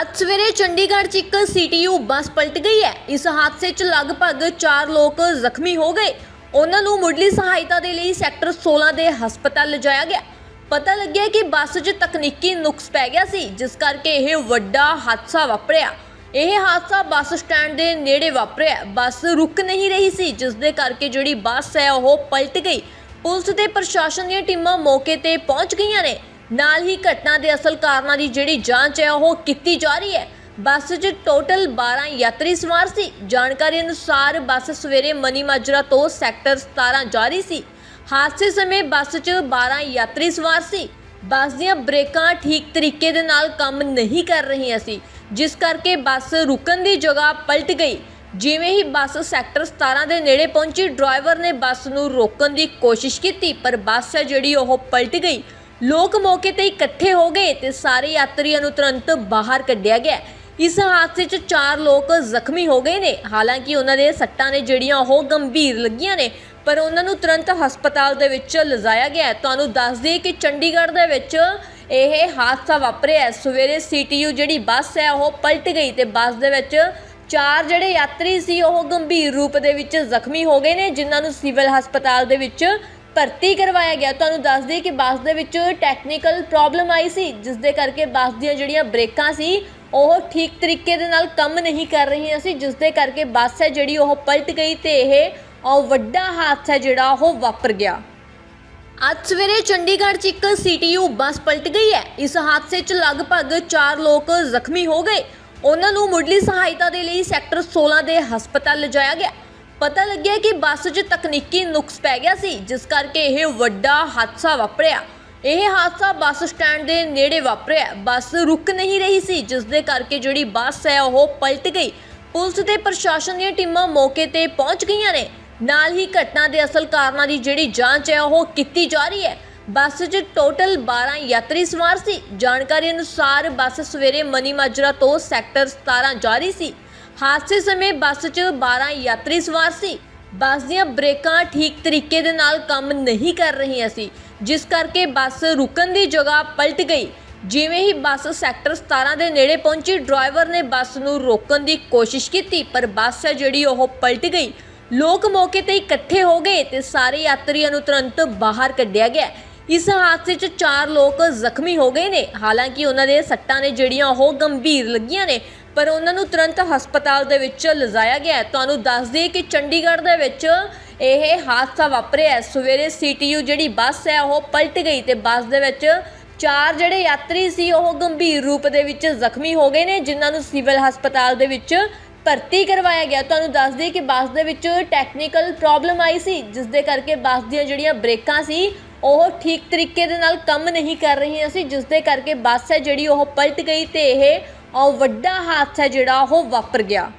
ਅੱਜ ਸਵੇਰੇ ਚੰਡੀਗੜ੍ਹ 'ਚ ਇੱਕ ਸੀਟੀਯੂ ਬੱਸ ਪਲਟ ਗਈ ਹੈ। ਇਸ ਹਾਦਸੇ 'ਚ ਲਗਭਗ 4 ਲੋਕ ਜ਼ਖਮੀ ਹੋ ਗਏ। ਉਹਨਾਂ ਨੂੰ ਮੁੱਢਲੀ ਸਹਾਇਤਾ ਦੇ ਲਈ ਸੈਕਟਰ 16 ਦੇ ਹਸਪਤਾਲ ਲਿਜਾਇਆ ਗਿਆ। ਪਤਾ ਲੱਗਿਆ ਕਿ ਬੱਸ 'ਚ ਤਕਨੀਕੀ ਨੁਕਸ ਪੈ ਗਿਆ ਸੀ, ਜਿਸ ਕਰਕੇ ਇਹ ਵੱਡਾ ਹਾਦਸਾ ਵਾਪਰਿਆ। ਇਹ ਹਾਦਸਾ ਬੱਸ ਸਟੈਂਡ ਦੇ ਨੇੜੇ ਵਾਪਰਿਆ। ਬੱਸ ਰੁਕ ਨਹੀਂ ਰਹੀ ਸੀ, ਜਿਸ ਦੇ ਕਰਕੇ ਜਿਹੜੀ ਬੱਸ ਹੈ ਉਹ ਪਲਟ ਗਈ। ਪੁਲਿਸ ਤੇ ਪ੍ਰਸ਼ਾਸਨ ਦੀਆਂ ਟੀਮਾਂ ਮੌਕੇ ਤੇ ਪਹੁੰਚ ਗਈਆਂ ਨੇ। ਨਾਲ ਹੀ ਘਟਨਾ ਦੇ ਅਸਲ ਕਾਰਨਾਂ ਦੀ ਜਿਹੜੀ ਜਾਂਚ ਹੈ, ਉਹ ਕੀਤੀ ਜਾ ਰਹੀ ਹੈ। ਬੱਸ 'ਚ ਟੋਟਲ 12 ਯਾਤਰੀ ਸਵਾਰ ਸੀ। ਜਾਣਕਾਰੀ ਅਨੁਸਾਰ ਬੱਸ ਸਵੇਰੇ ਮਨੀ ਮਾਜਰਾ ਤੋਂ ਸੈਕਟਰ 17 ਜਾ ਰਹੀ ਸੀ। ਹਾਦਸੇ ਸਮੇਂ ਬੱਸ 'ਚ 12 ਯਾਤਰੀ ਸਵਾਰ ਸੀ। ਬੱਸ ਦੀਆਂ ਬ੍ਰੇਕਾਂ ਠੀਕ ਤਰੀਕੇ ਦੇ ਨਾਲ ਕੰਮ ਨਹੀਂ ਕਰ ਰਹੀਆਂ ਸੀ, ਜਿਸ ਕਰਕੇ ਬੱਸ ਰੁਕਣ ਦੀ ਜਗ੍ਹਾ ਪਲਟ ਗਈ। ਜਿਵੇਂ ਹੀ ਬੱਸ ਸੈਕਟਰ 17 ਦੇ ਨੇੜੇ ਪਹੁੰਚੀ, ਡਰਾਈਵਰ ਨੇ ਬੱਸ ਨੂੰ ਰੋਕਣ ਦੀ ਕੋਸ਼ਿਸ਼ ਕੀਤੀ, ਪਰ ਬੱਸ ਹੈ ਜਿਹੜੀ ਉਹ ਪਲਟ ਗਈ। ਲੋਕ ਮੌਕੇ ਤੇ ਇਕੱਠੇ ਹੋ ਗਏ ਤੇ ਸਾਰੇ ਯਾਤਰੀਆਂ ਨੂੰ ਤੁਰੰਤ ਬਾਹਰ ਕੱਢਿਆ ਗਿਆ। ਇਸ ਹਾਦਸੇ 'ਚ ਚਾਰ ਲੋਕ ਜ਼ਖਮੀ ਹੋ ਗਏ ਨੇ। ਹਾਲਾਂਕਿ ਉਹਨਾਂ ਦੇ ਸੱਟਾਂ ਨੇ ਜਿਹੜੀਆਂ ਉਹ ਗੰਭੀਰ ਲੱਗੀਆਂ ਨੇ, ਪਰ ਉਹਨਾਂ ਨੂੰ ਤੁਰੰਤ ਹਸਪਤਾਲ ਦੇ ਵਿੱਚ ਲਿਜਾਇਆ ਗਿਆ ਤੁਹਾਨੂੰ ਦੱਸ ਦਈਏ ਕਿ ਚੰਡੀਗੜ੍ਹ ਦੇ ਵਿੱਚ ਇਹ ਹਾਦਸਾ ਵਾਪਰਿਆ ਹੈ। ਸਵੇਰੇ ਸੀਟੀਯੂ ਜਿਹੜੀ ਬੱਸ ਹੈ, ਉਹ ਪਲਟ ਗਈ ਤੇ ਬੱਸ ਦੇ ਵਿੱਚ ਚਾਰ ਜਿਹੜੇ ਯਾਤਰੀ ਸੀ, ਉਹ ਗੰਭੀਰ ਰੂਪ ਦੇ ਵਿੱਚ ਜ਼ਖਮੀ ਹੋ ਗਏ ਨੇ, ਜਿਨ੍ਹਾਂ ਨੂੰ ਸਿਵਲ ਹਸਪਤਾਲ ਦੇ ਵਿੱਚ ਭਰਤੀ ਕਰਵਾਇਆ ਗਿਆ। ਤੁਹਾਨੂੰ ਦੱਸ ਦਈਏ ਕਿ ਬੱਸ ਦੇ ਵਿੱਚ ਟੈਕਨੀਕਲ ਪ੍ਰੋਬਲਮ ਆਈ ਸੀ ਜਿਸ ਦੇ ਕਰਕੇ ਬੱਸ ਦੀਆਂ ਜਿਹੜੀਆਂ ਬ੍ਰੇਕਾਂ ਸੀ, ਉਹ ਠੀਕ ਤਰੀਕੇ ਦੇ ਨਾਲ ਕੰਮ ਨਹੀਂ ਕਰ ਰਹੀਆਂ ਸੀ ਜਿਸ ਦੇ ਕਰਕੇ ਬੱਸ ਹੈ ਜਿਹੜੀ ਉਹ ਪਲਟ ਗਈ ਤੇ ਇਹ ਵੱਡਾ ਹਾਦਸਾ ਜਿਹੜਾ ਉਹ ਵਾਪਰ ਗਿਆ। ਅੱਜ ਸਵੇਰੇ ਚੰਡੀਗੜ੍ਹ 'ਚ ਇੱਕ ਸੀਟੀਯੂ ਬੱਸ ਪਲਟ ਗਈ ਹੈ। ਇਸ ਹਾਦਸੇ 'ਚ ਲਗਭਗ 4 ਲੋਕ ਜ਼ਖਮੀ ਹੋ ਗਏ। ਉਹਨਾਂ ਨੂੰ ਮੁੱਢਲੀ ਸਹਾਇਤਾ ਦੇ ਲਈ ਸੈਕਟਰ 16 ਦੇ ਹਸਪਤਾਲ ਲਿਜਾਇਆ ਗਿਆ। ਪਤਾ ਲੱਗਿਆ ਕਿ ਬੱਸ 'ਚ ਤਕਨੀਕੀ ਨੁਕਸ ਪੈ ਗਿਆ ਸੀ, ਜਿਸ ਕਰਕੇ ਇਹ ਵੱਡਾ ਹਾਦਸਾ ਵਾਪਰਿਆ। ਇਹ ਹਾਦਸਾ ਬੱਸ ਸਟੈਂਡ ਦੇ ਨੇੜੇ ਵਾਪਰਿਆ। ਬੱਸ ਰੁਕ ਨਹੀਂ ਰਹੀ ਸੀ, ਜਿਸ ਦੇ ਕਰਕੇ ਜਿਹੜੀ ਬੱਸ ਹੈ, ਉਹ ਪਲਟ ਗਈ। ਪੁਲਿਸ ਤੇ ਪ੍ਰਸ਼ਾਸਨ ਦੀਆਂ ਟੀਮਾਂ ਮੌਕੇ ਤੇ ਪਹੁੰਚ ਗਈਆਂ ਨੇ। ਨਾਲ ਹੀ ਘਟਨਾ ਦੇ ਅਸਲ ਕਾਰਨਾਂ ਦੀ ਜਿਹੜੀ ਜਾਂਚ ਹੈ, ਉਹ ਕੀਤੀ ਜਾ ਰਹੀ ਹੈ। ਬੱਸ 'ਚ ਟੋਟਲ 12 ਯਾਤਰੀ ਸਵਾਰ ਸੀ। ਜਾਣਕਾਰੀ ਅਨੁਸਾਰ ਬੱਸ ਸਵੇਰੇ ਮਨੀ ਮਾਜਰਾ ਤੋਂ ਸੈਕਟਰ 17 ਜਾ ਰਹੀ ਸੀ। ਹਾਦਸੇ ਸਮੇਂ ਬੱਸ 'ਚ 12 ਯਾਤਰੀ ਸਵਾਰ ਸੀ। ਬੱਸ ਦੀਆਂ ਬ੍ਰੇਕਾਂ ਠੀਕ ਤਰੀਕੇ ਦੇ ਨਾਲ ਕੰਮ ਨਹੀਂ ਕਰ ਰਹੀਆਂ ਸੀ, ਜਿਸ ਕਰਕੇ ਬੱਸ ਰੁਕਣ ਦੀ ਜਗ੍ਹਾ ਪਲਟ ਗਈ। ਜਿਵੇਂ ਹੀ ਬੱਸ ਸੈਕਟਰ 17 ਦੇ ਨੇੜੇ ਪਹੁੰਚੀ, ਡਰਾਈਵਰ ਨੇ ਬੱਸ ਨੂੰ ਰੋਕਣ ਦੀ ਕੋਸ਼ਿਸ਼ ਕੀਤੀ, ਪਰ ਬੱਸ ਹੈ ਜਿਹੜੀ ਉਹ ਪਲਟ ਗਈ। ਲੋਕ ਮੌਕੇ ਤੇ ਇਕੱਠੇ ਹੋ ਗਏ ਤੇ ਸਾਰੇ ਯਾਤਰੀਆਂ ਨੂੰ ਤੁਰੰਤ ਬਾਹਰ ਕੱਢਿਆ ਗਿਆ। ਇਸ ਹਾਦਸੇ 'ਚ ਚਾਰ ਲੋਕ ਜ਼ਖਮੀ ਹੋ ਗਏ ਨੇ। ਹਾਲਾਂਕਿ ਉਹਨਾਂ ਦੇ ਸੱਟਾਂ ਨੇ ਜਿਹੜੀਆਂ ਉਹ ਗੰਭੀਰ ਲੱਗੀਆਂ ਨੇ ਪਰ ਉਹਨਾਂ ਨੂੰ ਤੁਰੰਤ ਹਸਪਤਾਲ ਦੇ ਵਿੱਚ ਲਿਜਾਇਆ ਗਿਆ ਤੁਹਾਨੂੰ ਦੱਸ ਦਈਏ ਕਿ ਚੰਡੀਗੜ੍ਹ ਦੇ ਵਿੱਚ ਇਹ ਹਾਦਸਾ ਵਾਪਰਿਆ ਹੈ। ਸਵੇਰੇ ਸੀਟੀਯੂ ਜਿਹੜੀ ਬੱਸ ਹੈ, ਉਹ ਪਲਟ ਗਈ ਤੇ ਬੱਸ ਦੇ ਵਿੱਚ ਚਾਰ ਜਿਹੜੇ ਯਾਤਰੀ ਸੀ, ਉਹ ਗੰਭੀਰ ਰੂਪ ਦੇ ਵਿੱਚ ਜ਼ਖਮੀ ਹੋ ਗਏ ਨੇ, ਜਿਨ੍ਹਾਂ ਨੂੰ ਸਿਵਲ ਹਸਪਤਾਲ ਦੇ ਵਿੱਚ ਭਰਤੀ ਕਰਵਾਇਆ ਗਿਆ ਤੁਹਾਨੂੰ ਦੱਸ ਦਈਏ ਕਿ ਬੱਸ ਦੇ ਵਿੱਚ ਟੈਕਨੀਕਲ ਪ੍ਰੋਬਲਮ ਆਈ ਸੀ, ਜਿਸ ਦੇ ਕਰਕੇ ਬੱਸ ਦੀਆਂ ਜਿਹੜੀਆਂ ਬ੍ਰੇਕਾਂ ਸੀ, ਉਹ ਠੀਕ ਤਰੀਕੇ ਦੇ ਨਾਲ ਕੰਮ ਨਹੀਂ ਕਰ ਰਹੀਆਂ ਸੀ, ਜਿਸ ਦੇ ਕਰਕੇ ਬੱਸ ਹੈ ਜਿਹੜੀ, ਉਹ ਪਲਟ ਗਈ ਤੇ ਇਹ ਉਹ ਵੱਡਾ ਹਾਦਸਾ ਜਿਹੜਾ ਉਹ ਵਾਪਰ ਗਿਆ।